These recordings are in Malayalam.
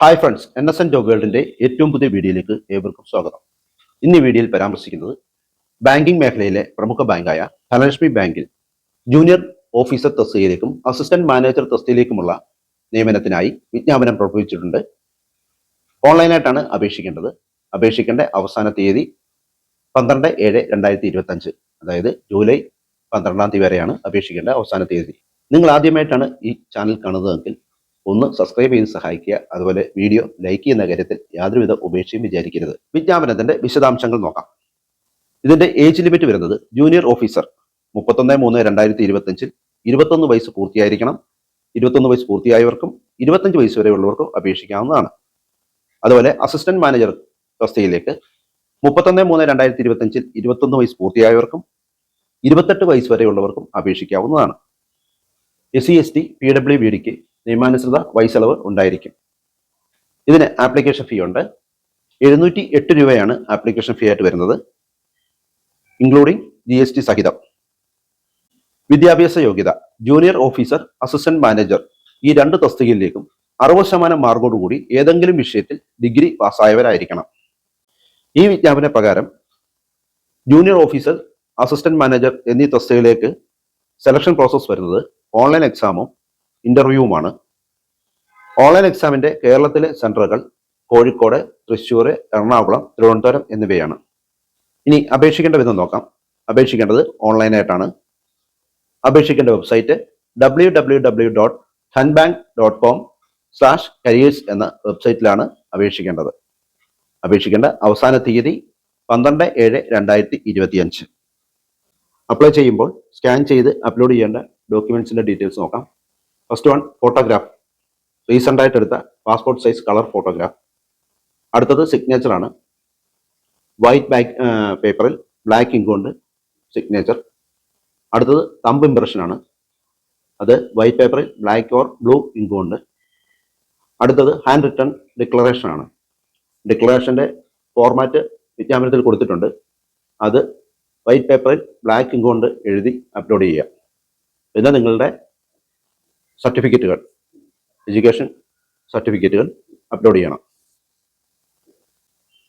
Hi friends N S N job വേൾഡിന്റെ ഏറ്റവും പുതിയ വീഡിയോയിലേക്ക് ഏവർക്കും സ്വാഗതം. ഇന്ന് ഈ വീഡിയോയിൽ പരാമർശിക്കുന്നത് ബാങ്കിംഗ് മേഖലയിലെ പ്രമുഖ ബാങ്കായ ധനലക്ഷ്മി ബാങ്കിൽ ജൂനിയർ ഓഫീസർ തസ്തികയിലേക്കും അസിസ്റ്റന്റ് മാനേജർ തസ്തികയിലേക്കുമുള്ള നിയമനത്തിനായി വിജ്ഞാപനം പുറപ്പെടുവിച്ചിട്ടുണ്ട് ഓൺലൈനായിട്ടാണ് അപേക്ഷിക്കേണ്ടത്. അപേക്ഷിക്കേണ്ട അവസാന തീയതി പന്ത്രണ്ട് ഏഴ് രണ്ടായിരത്തി ഇരുപത്തി അഞ്ച് അതായത് ജൂലൈ പന്ത്രണ്ടാം തീയതി വരെയാണ് അപേക്ഷിക്കേണ്ട അവസാന തീയതി. നിങ്ങൾ ആദ്യമായിട്ടാണ് ഈ ചാനൽ കാണുന്നതെങ്കിൽ ഒന്ന് സബ്സ്ക്രൈബ് ചെയ്ത് സഹായിക്കുക. അതുപോലെ വീഡിയോ ലൈക്ക് ചെയ്യുന്ന കാര്യത്തിൽ യാതൊരുവിധ ഉപേക്ഷയും വിചാരിക്കരുത്. വിജ്ഞാപനത്തിന്റെ വിശദാംശങ്ങൾ നോക്കാം. ഇതിന്റെ ഏജ് ലിമിറ്റ് വരുന്നത് ജൂനിയർ ഓഫീസർ മുപ്പത്തൊന്ന് മൂന്ന് രണ്ടായിരത്തി ഇരുപത്തഞ്ചിൽ ഇരുപത്തൊന്ന് വയസ്സ് പൂർത്തിയായിരിക്കണം. ഇരുപത്തൊന്ന് വയസ്സ് പൂർത്തിയായവർക്കും ഇരുപത്തഞ്ച് വയസ്സ് വരെ ഉള്ളവർക്കും അപേക്ഷിക്കാവുന്നതാണ്. അതുപോലെ അസിസ്റ്റന്റ് മാനേജർ തസ്തികയിലേക്ക് മുപ്പത്തൊന്ന് മൂന്ന് രണ്ടായിരത്തി ഇരുപത്തഞ്ചിൽ ഇരുപത്തൊന്ന് വയസ്സ് പൂർത്തിയായവർക്കും ഇരുപത്തെട്ട് വയസ്സ് വരെയുള്ളവർക്കും അപേക്ഷിക്കാവുന്നതാണ്. S C S T P W B ഡിക്ക് നിയമാനുസൃത വൈസളവ് ഉണ്ടായിരിക്കും. ഇതിന് ആപ്ലിക്കേഷൻ ഫീ ഉണ്ട്. എഴുന്നൂറ്റി എട്ട് രൂപയാണ് ആപ്ലിക്കേഷൻ ഫീ ആയിട്ട് വരുന്നത് ഇൻക്ലൂഡിംഗ് ജി എസ് ടി സഹിതം. വിദ്യാഭ്യാസ യോഗ്യത ജൂനിയർ ഓഫീസർ അസിസ്റ്റന്റ് മാനേജർ ഈ രണ്ട് തസ്തികയിലേക്കും അറുപത് ശതമാനം മാർക്കോടുകൂടി ഏതെങ്കിലും വിഷയത്തിൽ ഡിഗ്രി പാസ്സായവരായിരിക്കണം. ഈ വിജ്ഞാപന പ്രകാരം ജൂനിയർ ഓഫീസർ അസിസ്റ്റന്റ് മാനേജർ എന്നീ തസ്തികയിലേക്ക് സെലക്ഷൻ പ്രോസസ്സ് വരുന്നത് ഓൺലൈൻ എക്സാമും ഇന്റർവ്യൂവുമാണ്. ഓൺലൈൻ എക്സാമിന്റെ കേരളത്തിലെ സെന്ററുകൾ കോഴിക്കോട് തൃശ്ശൂർ എറണാകുളം തിരുവനന്തപുരം എന്നിവയാണ്. ഇനി അപേക്ഷിക്കേണ്ട വിധം നോക്കാം. അപേക്ഷിക്കേണ്ടത് ഓൺലൈനായിട്ടാണ്. അപേക്ഷിക്കേണ്ട website W W W dot Dhanbank dot com slash careers എന്ന വെബ്സൈറ്റിലാണ് അപേക്ഷിക്കേണ്ടത്. അപേക്ഷിക്കേണ്ട അവസാന തീയതി പന്ത്രണ്ട് ഏഴ് രണ്ടായിരത്തി ഇരുപത്തിയഞ്ച്. അപ്ലൈ ചെയ്യുമ്പോൾ സ്കാൻ ചെയ്ത് അപ്ലോഡ് ചെയ്യേണ്ട ഡോക്യുമെന്റ്സിന്റെ ഡീറ്റെയിൽസ് നോക്കാം. ഫസ്റ്റ് വൺ ഫോട്ടോഗ്രാഫ് റീസെന്റ് ആയിട്ട് എടുത്ത പാസ്പോർട്ട് സൈസ് കളർ ഫോട്ടോഗ്രാഫ് അടുത്തത് സിഗ്നേച്ചർ ആണ്. വൈറ്റ് ബാക്ക് പേപ്പറിൽ ബ്ലാക്ക് ഇങ്ക് കൊണ്ട് സിഗ്നേച്ചർ അടുത്തത് തമ്പ് ഇംപ്രഷൻ ആണ്. അത് വൈറ്റ് പേപ്പറിൽ ബ്ലാക്ക് ഓർ ബ്ലൂ ഇങ്ക് കൊണ്ട്. അടുത്തത് ഹാൻഡ് റിട്ടേൺ ഡിക്ലറേഷൻ ആണ് ഡിക്ലറേഷന്റെ ഫോർമാറ്റ് വിജ്ഞാപനത്തിൽ കൊടുത്തിട്ടുണ്ട്. അത് വൈറ്റ് പേപ്പറിൽ ബ്ലാക്ക് ഇങ്ക് കൊണ്ട് എഴുതി അപ്ലോഡ് ചെയ്യുക. പിന്നെ നിങ്ങളുടെ സർട്ടിഫിക്കറ്റുകൾ. എഡ്യൂക്കേഷൻ സർട്ടിഫിക്കറ്റുകൾ അപ്ലോഡ് ചെയ്യണം.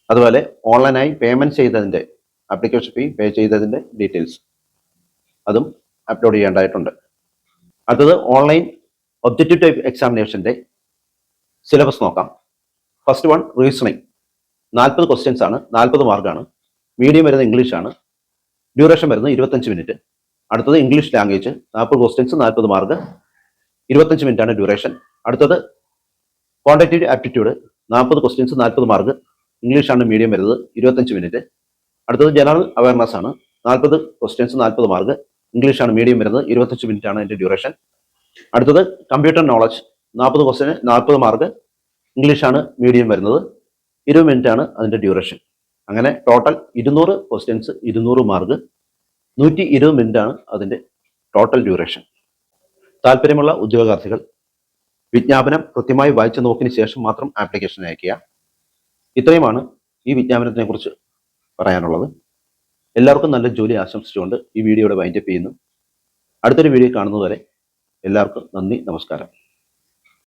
അതുപോലെ ഓൺലൈനായി പേയ്മെന്റ് ചെയ്തതിന്റെ ആപ്ലിക്കേഷൻ ഫീ പേ ചെയ്തതിന്റെ ഡീറ്റെയിൽസ് അതും അപ്ലോഡ് ചെയ്യേണ്ടതായിട്ടുണ്ട്. അടുത്തത് ഓൺലൈൻ ഒബ്ജക്റ്റീവ് ടൈപ്പ് എക്സാമിനേഷന്റെ സിലബസ് നോക്കാം. ഫസ്റ്റ് വൺ റീസണിങ് നാൽപ്പത് ക്വസ്റ്റ്യൻസ് ആണ് നാൽപ്പത് മാർക്കാണ് മീഡിയം വരുന്നത് ഇംഗ്ലീഷാണ് ഡ്യൂറേഷൻ വരുന്നത് ഇരുപത്തഞ്ച് മിനിറ്റ് അടുത്തത് ഇംഗ്ലീഷ് ലാംഗ്വേജ് നാൽപ്പത് ക്വസ്റ്റ്യൻസ് നാൽപ്പത് മാർക്ക് ഇരുപത്തഞ്ച് മിനിറ്റ് ആണ് ഡ്യൂറേഷൻ അടുത്തത് ക്വാണ്ടിറ്റേറ്റീവ് ആപ്റ്റിറ്റ്യൂഡ് നാൽപ്പത് ക്വസ്റ്റ്യൻസ് നാൽപ്പത് മാർക്ക് ഇംഗ്ലീഷാണ് മീഡിയം വരുന്നത് ഇരുപത്തഞ്ച് മിനിറ്റ് അടുത്തത് ജനറൽ അവയർനെസ് ആണ്. നാൽപ്പത് ക്വസ്റ്റ്യൻസ് നാൽപ്പത് മാർക്ക് ഇംഗ്ലീഷാണ് മീഡിയം വരുന്നത് ഇരുപത്തഞ്ച് മിനിറ്റ് ആണ് അതിന്റെ ഡ്യൂറേഷൻ അടുത്തത് കമ്പ്യൂട്ടർ നോളജ് നാൽപ്പത് ക്വസ്റ്റ്യന് നാൽപ്പത് മാർക്ക് ഇംഗ്ലീഷാണ് മീഡിയം വരുന്നത് ഇരുപത് മിനിറ്റ് ആണ് അതിന്റെ ഡ്യൂറേഷൻ അങ്ങനെ ടോട്ടൽ ഇരുന്നൂറ് ക്വസ്റ്റ്യൻസ് ഇരുന്നൂറ് മാർക്ക് നൂറ്റി ഇരുപത് ആണ് അതിന്റെ ടോട്ടൽ ഡ്യൂറേഷൻ താല്പര്യമുള്ള ഉദ്യോഗാർത്ഥികൾ വിജ്ഞാപനം കൃത്യമായി വായിച്ചു നോക്കിന് ശേഷം മാത്രം ആപ്ലിക്കേഷൻ അയക്കുക ഇത്രയുമാണ് ഈ വിജ്ഞാപനത്തിനെ കുറിച്ച് പറയാനുള്ളത്. എല്ലാവർക്കും നല്ല ജോലി ആശംസിച്ചുകൊണ്ട് ഈ വീഡിയോയുടെ വൈൻഡപ്പ് ചെയ്യുന്നു. അടുത്തൊരു വീഡിയോ കാണുന്നതുവരെ എല്ലാവർക്കും നന്ദി നമസ്കാരം.